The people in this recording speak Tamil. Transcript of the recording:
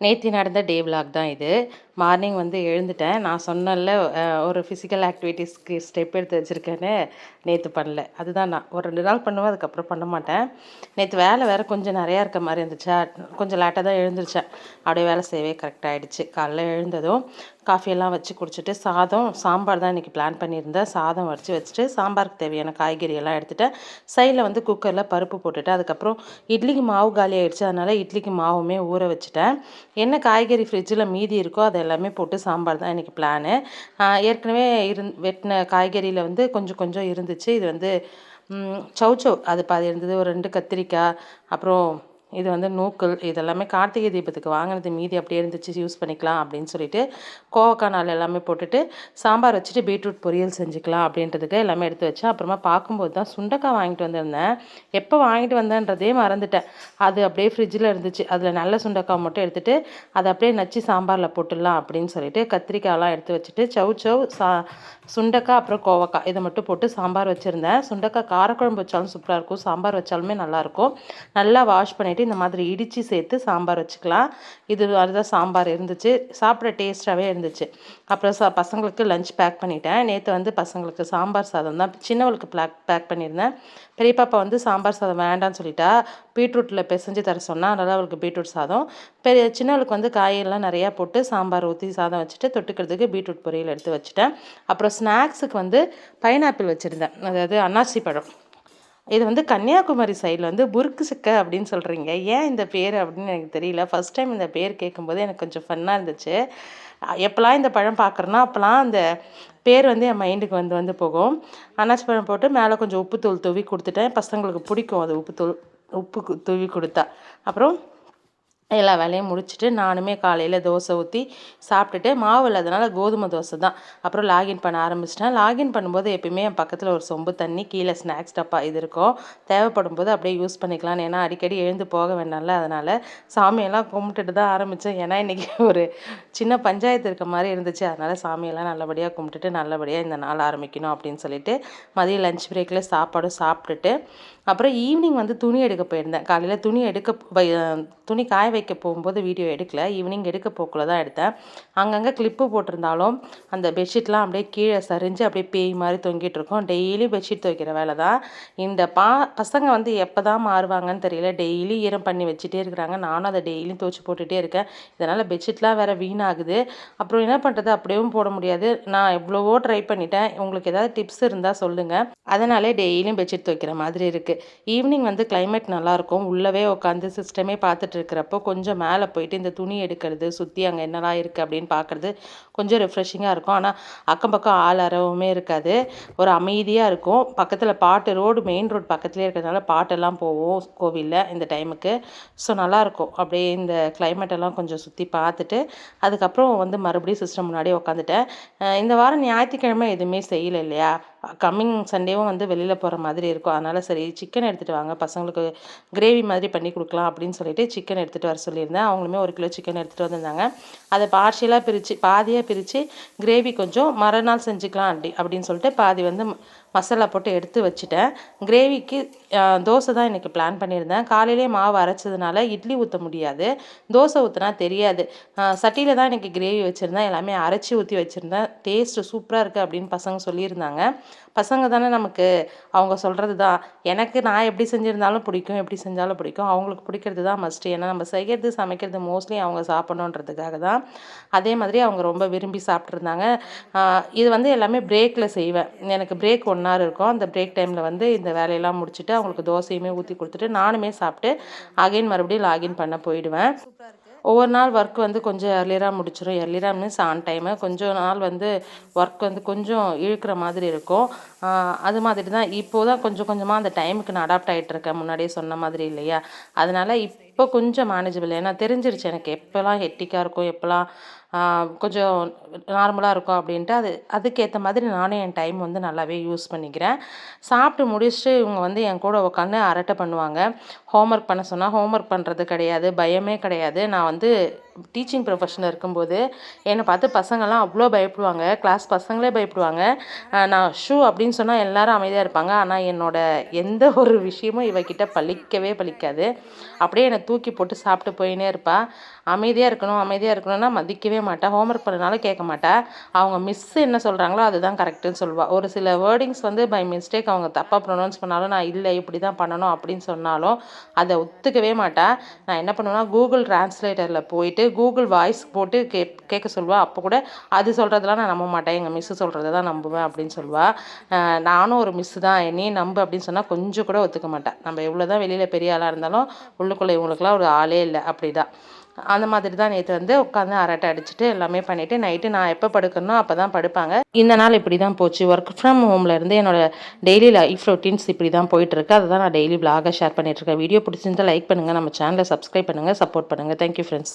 நேற்று நடந்த டே விலாக் தான் இது. மார்னிங் வந்து எழுந்துட்டேன். நான் சொன்னல ஒரு ஃபிசிக்கல் ஆக்டிவிட்டீஸ்க்கு ஸ்டெப் எடுத்து வச்சுருக்கேன்னு நேற்று பண்ணல. அதுதான் நான். ஒரு ரெண்டு நாள் பண்ணுவேன் அதுக்கப்புறம் பண்ண மாட்டேன். நேற்று வேலை வேறு கொஞ்சம் நிறையா இருக்க மாதிரி இருந்துச்சா? கொஞ்சம் லேட்டாக தான் எழுந்துருச்சேன். அப்படியே வேலை செய்யவே கரெக்டாக ஆகிடுச்சு காலைல எழுந்ததும் காஃபியெல்லாம் வச்சு குடிச்சிட்டு சாதம் சாம்பார் தான் இன்றைக்கி பிளான் பண்ணியிருந்தேன். சாதம் வடித்து வச்சுட்டு சாம்பாருக்கு தேவையான காய்கறியெல்லாம் எடுத்துகிட்டேன் சைடில் வந்து குக்கரில் பருப்பு போட்டுட்டு அதுக்கப்புறம் இட்லிக்கு மாவு காலி ஆகிடுச்சு அதனால் இட்லிக்கு மாவுமே ஊற வச்சுட்டேன். என்ன காய்கறி ஃப்ரிட்ஜில் மீதி இருக்கோ அது எல்லாமே போட்டு சாம்பார் தான் இன்றைக்கி பிளானு ஏற்கனவே இருந் வெட்டின காய்கறியில் வந்து கொஞ்சம் கொஞ்சம் இருந்துச்சு. இது வந்து சௌ சௌ அது பாதி இருந்தது ஒரு ரெண்டு கத்திரிக்காய் அப்புறம் இது வந்து நூக்கல் இதெல்லாமே கார்த்திகை தீபத்துக்கு வாங்கினது மீதி அப்படியே இருந்துச்சு யூஸ் பண்ணிக்கலாம் அப்படின்னு சொல்லிட்டு கோவக்காய் நாள் எல்லாமே போட்டுட்டு சாம்பார் வச்சுட்டு பீட்ரூட் பொரியல் செஞ்சுக்கலாம் அப்படின்றதுக்கு எல்லாமே எடுத்து வச்சேன் அப்புறமா பார்க்கும்போது தான் சுண்டக்காய் வாங்கிட்டு வந்திருந்தேன். எப்போ வாங்கிட்டு வந்தேன்றதே மறந்துட்டேன். அது அப்படியே ஃப்ரிட்ஜில் இருந்துச்சு. அதில் நல்ல சுண்டக்காய் மட்டும் எடுத்துகிட்டு அதை அப்படியே நச்சு சாம்பாரில் போட்டுடலாம் அப்படின்னு சொல்லிட்டு கத்திரிக்காயெல்லாம் எடுத்து வச்சுட்டு சவு சவ் சா சுண்டக்காய் அப்புறம் கோவக்காய் இதை மட்டும் போட்டு சாம்பார் வச்சுருந்தேன். சுண்டக்காய் காரக்குழம்பு வச்சாலும் சூப்பராக இருக்கும். சாம்பார் வச்சாலுமே நல்லாயிருக்கும் நல்லா வாஷ் பண்ணிவிட்டு இந்த மாதிரி இடித்து சேர்த்து சாம்பார் வச்சுக்கலாம். இது அதுதான் சாம்பார் இருந்துச்சு. சாப்பிட டேஸ்ட்டாகவே இருந்துச்சு. அப்புறம் சா பசங்களுக்கு லஞ்ச் பேக் பண்ணிட்டேன். நேற்று வந்து பசங்களுக்கு சாம்பார் சாதம் தான். சின்னவளுக்கு பேக் பேக் பண்ணியிருந்தேன். பெரிய பாப்பா வந்து சாம்பார் சாதம் வேண்டாம்னு சொல்லிட்டா. பீட்ரூட்டில் பிசைஞ்சு தர சொன்னால் அதனால் அவளுக்கு பீட்ரூட் சாதம். பெரிய சின்னவளுக்கு வந்து காயெல்லாம் நிறையா போட்டு சாம்பார் ஊற்றி சாதம் வச்சுட்டு தொட்டுக்கிறதுக்கு பீட்ரூட் பொரியல் எடுத்து வச்சுட்டேன். அப்புறம் ஸ்நாக்ஸுக்கு வந்து பைனாப்பிள் வச்சுருந்தேன். அதாவது அன்னாசி பழம். இது வந்து கன்னியாகுமரி சைடில் வந்து புருக்கு சிக்க அப்படின்னு சொல்கிறீங்க ஏன் இந்த பேர் அப்படின்னு எனக்கு தெரியல. ஃபர்ஸ்ட் டைம் இந்த பேர் கேட்கும்போது எனக்கு கொஞ்சம் ஃபன்னாக இருந்துச்சு. எப்போல்லாம் இந்த பழம் பார்க்குறேன்னா அப்போல்லாம் அந்த பேர் வந்து என் மைண்டுக்கு வந்து வந்து போகும். அன்னாச்சி பழம் போட்டு மேலே கொஞ்சம் உப்புத்தூள் தூவி கொடுத்துட்டேன். பசங்களுக்கு பிடிக்கும் அது உப்புத்தூள் உப்பு தூவி கொடுத்தா. அப்புறம் எல்லா வேலையும் முடிச்சுட்டு நானுமே காலையில் தோசை ஊற்றி சாப்பிட்டுட்டு மாவு இல்லாதனால கோதுமை தோசை தான். அப்புறம் லாகின் பண்ண ஆரம்பிச்சிட்டேன். லாகின் பண்ணும்போது எப்பயுமே என் பக்கத்தில் ஒரு சொம்பு தண்ணி கீழே ஸ்நாக்ஸ் டப்பா இது இருக்கும். தேவைப்படும் போது அப்படியே யூஸ் பண்ணிக்கலாம்னு. ஏன்னா அடிக்கடி எழுந்து போக வேண்டாம்ல அதனால் சாமியெல்லாம் கும்பிட்டுட்டு தான் ஆரம்பித்தேன் ஏன்னா இன்றைக்கி ஒரு சின்ன பஞ்சாயத்து இருக்க மாதிரி இருந்துச்சு. அதனால் சாமியெல்லாம் நல்லபடியாக கும்பிட்டுட்டு நல்லபடியாக இந்த நாள் ஆரம்பிக்கணும் அப்படின்னு சொல்லிட்டு மதியம் லஞ்ச் பிரேக்கில் சாப்பாடும் சாப்பிட்டுட்டு அப்புறம் ஈவினிங் வந்து துணி எடுக்க போயிருந்தேன். காலையில் துணி எடுக்க துணி காய வைக்க போகும்போது வீடியோ எடுக்கல. ஈவினிங் எடுக்க போக்குள்ள தான் எடுத்தேன். அங்கங்கே கிளிப்பு போட்டிருந்தாலும் அந்த பெட்ஷீட்லாம் அப்படியே கீழே சரிஞ்சு அப்படியே பேய் மாதிரி தொங்கிட்டு இருக்கோம். டெய்லி பெட்ஷீட் துவைக்கிற வேலை தான். இந்த பா பசங்க வந்து எப்போ தான் மாறுவாங்கன்னு தெரியல. டெய்லி ஈரம் பண்ணி வச்சுட்டே இருக்கிறாங்க. நானும் அதை டெய்லியும் துவைச்சி போட்டுகிட்டே இருக்கேன். இதனால் பெட்ஷீட்லாம் வேறு வீணாகுது. அப்புறம் என்ன பண்ணுறது அப்படியும் போட முடியாது. நான் எவ்வளவோ ட்ரை பண்ணிட்டேன். உங்களுக்கு ஏதாவது டிப்ஸ் இருந்தால் சொல்லுங்கள் அதனாலே டெய்லியும் பெட்ஷீட் துவைக்கிற மாதிரி இருக்குது ஈவினிங் வந்து கிளைமேட் நல்லாயிருக்கும் உள்ளவே உட்காந்து சிஸ்டமே பார்த்துட்டு இருக்கிறப்போ கொஞ்சம் மேலே போயிட்டு இந்த துணி எடுக்கிறது சுற்றி அங்கே என்னலாம் இருக்குது அப்படின்னு பார்க்குறது கொஞ்சம் ரெஃப்ரெஷிங்காக இருக்கும். ஆனால் அக்கம் பக்கம் ஆள் அறவுமே இருக்காது. ஒரு அமைதியாக இருக்கும். பக்கத்தில் பாட்டு ரோடு மெயின் ரோடு பக்கத்துலேயே இருக்கிறதுனால பாட்டெல்லாம் போவோம் கோவிலில் இந்த டைமுக்கு ஸோ நல்லாயிருக்கும். அப்படியே இந்த கிளைமேட்டெல்லாம் எல்லாம் கொஞ்சம் சுற்றி பார்த்துட்டு அதுக்கப்புறம் வந்து மறுபடியும் சிஸ்டம் முன்னாடியே உட்காந்துட்டேன் இந்த வாரம் ஞாயிற்றுக்கிழமை எதுவுமே செய்யலை இல்லையா? கம்மிங் சண்டேவும் வந்து வெளியில் போகிற மாதிரி இருக்கும். அதனால் சரி சிக்கன் எடுத்துகிட்டு வாங்க. பசங்களுக்கு கிரேவி மாதிரி பண்ணி கொடுக்கலாம் அப்படின்னு சொல்லிட்டு சிக்கன் எடுத்துகிட்டு வர சொல்லியிருந்தேன். அவங்களுமே ஒரு கிலோ சிக்கன் எடுத்துகிட்டு வந்திருந்தாங்க. அதை பார்ஷியலாக பிரித்து பாதியாக பிரித்து கிரேவி கொஞ்சம் மறுநாள் செஞ்சுக்கலாம் அப்படி அப்படின்னு சொல்லிட்டு பாதி வந்து மசாலா போட்டு எடுத்து வச்சுட்டேன். கிரேவிக்கு தோசை தான் இன்றைக்கி பிளான் பண்ணியிருந்தேன். காலையிலே மாவு அரைச்சதுனால இட்லி ஊற்ற முடியாது. தோசை ஊற்றினா தெரியாது. சட்டியில் தான் இன்றைக்கி கிரேவி வச்சுருந்தேன். எல்லாமே அரைச்சி ஊற்றி வச்சுருந்தேன். டேஸ்ட்டு சூப்பராக இருக்குது அப்படின்னு பசங்க சொல்லியிருந்தாங்க. பசங்க தானே நமக்கு அவங்க சொல்கிறது தான். எனக்கு நான் எப்படி செஞ்சுருந்தாலும் பிடிக்கும் எப்படி செஞ்சாலும் பிடிக்கும். அவங்களுக்கு பிடிக்கிறது தான் மஸ்ட்டு ஏன்னா நம்ம செய்கிறது சமைக்கிறது மோஸ்ட்லி அவங்க சாப்பிடணுன்றதுக்காக தான். அதே மாதிரி அவங்க ரொம்ப விரும்பி சாப்பிட்ருந்தாங்க இது வந்து எல்லாமே பிரேக்கில் செய்வேன். எனக்கு பிரேக் ஒன் ஹவர் இருக்கும். அந்த பிரேக் டைமில் வந்து இந்த வேலையெல்லாம் முடிச்சுட்டு அவங்களுக்கு தோசையுமே ஊற்றி கொடுத்துட்டு நானுமே சாப்பிட்டு அகைன் மறுபடியும் லாகின் பண்ண போயிடுவேன். ஒவ்வொரு நாள் ஒர்க் வந்து கொஞ்சம் எர்லியராக முடிச்சிடும் எர்லியராக மீன்ஸ் ஆன் டைமு கொஞ்சம் நாள் வந்து ஒர்க் வந்து கொஞ்சம் இழுக்கிற மாதிரி இருக்கும். அது மாதிரி தான் இப்போ தான் கொஞ்சம் கொஞ்சமாக அந்த டைமுக்கு நான் அடாப்ட் ஆகிட்டு இருக்கேன். முன்னாடியே சொன்ன மாதிரி இல்லையா? அதனால் இப் இப்போ கொஞ்சம் மேனேஜபிள் ஏன்னா தெரிஞ்சிருச்சு எனக்கு எப்போல்லாம் ஹெட்டிக்காக இருக்கும் எப்போல்லாம் கொஞ்சம் நார்மலாக இருக்கும் அப்படின்ட்டு அது அதுக்கேற்ற மாதிரி நானே என் டைம் வந்து நல்லாவே யூஸ் பண்ணிக்கிறேன். சாப்பிட்டு முடிச்சுட்டு இவங்க வந்து என் கூட உட்காந்து அரட்டை பண்ணுவாங்க. ஹோம்ஒர்க் பண்ண சொன்னால் ஹோம்ஒர்க் பண்ணுறது கிடையாது பயமே கிடையாது. நான் வந்து டீச்சிங் ப்ரொஃபஷனில் இருக்கும்போது என்னை பார்த்து பசங்கள்லாம் அவ்வளோ பயப்படுவாங்க. கிளாஸ் பசங்களே பயப்படுவாங்க. நான் ஷூ அப்படின்னு சொன்னால் எல்லாரும் அமைதியாக இருப்பாங்க. ஆனால் என்னோட எந்த ஒரு விஷயமும் இவகிட்ட பலிக்கவே பலிக்காது அப்படியே என்னை தூக்கி போட்டு சாப்பிட்டு போயினே இருப்பாள் அமைதியாக இருக்கணும் அமைதியாக இருக்கணும்னா மதிக்கவே மாட்டா ஹோம்ஒர்க் பண்ணனாலும் கேட்க மாட்டா. அவங்க மிஸ் என்ன சொல்கிறாங்களோ அதுதான் கரெக்டுன்னு சொல்லுவாள் ஒரு சில வேர்டிங்ஸ் வந்து பை மிஸ்டேக் அவங்க தப்பாக ப்ரொனவுன்ஸ் பண்ணாலும் நான் இல்லை இப்படி தான் பண்ணணும் அப்படின்னு சொன்னாலும் அதை ஒத்துக்கவே மாட்டா. நான் என்ன பண்ணுவேன்னா கூகுள் டிரான்ஸ்லேட்டரில் போயிட்டு கூகுள் வாய்ஸ் போட்டு கே கேட்க சொல்லுவாள் அப்போ கூட அது சொல்கிறதெல்லாம் நான் நம்ப மாட்டேன். எங்கள் மிஸ்ஸு சொல்கிறத தான் நம்புவேன் அப்படின்னு சொல்லுவாள் நானும் ஒரு மிஸ்ஸு தான். என்னையும் நம்பு அப்படின்னு சொன்னால் கொஞ்சம் கூட ஒத்துக்க மாட்டேன் நம்ம எவ்வளோ தான் வெளியில் பெரிய ஆளாக இருந்தாலும் உள்ளுக்குள்ளே இவங்களுக்குலாம் ஒரு ஆளே இல்லை. அப்படி தான் அந்த மாதிரி தான் நேற்று வந்து உட்காந்து அரட்டை அடிச்சுட்டு எல்லாமே பண்ணிவிட்டு நைட்டு நான் எப்போ படுக்கணும் அப்போ தான் படுப்பாங்க. இந்த நாள் இப்படி தான் போச்சு ஒர்க் ஃப்ரம் ஹோம்லேருந்து என்னோடய டெய்லி லைஃப் ரொட்டீன்ஸ் இப்படி தான் போயிட்டுருக்கு. அதை தான் நான் டெய்லி vlog-ஆ ஷேர் பண்ணிகிட்ருக்கேன் வீடியோ பிடிச்சிருந்தா லைக் பண்ணுங்கள் நம்ம சேனலை சப்ஸ்கிரைப் பண்ணுங்கள் சப்போர்ட் பண்ணுங்கள் தேங்க்யூ ஃப்ரெண்ட்ஸ்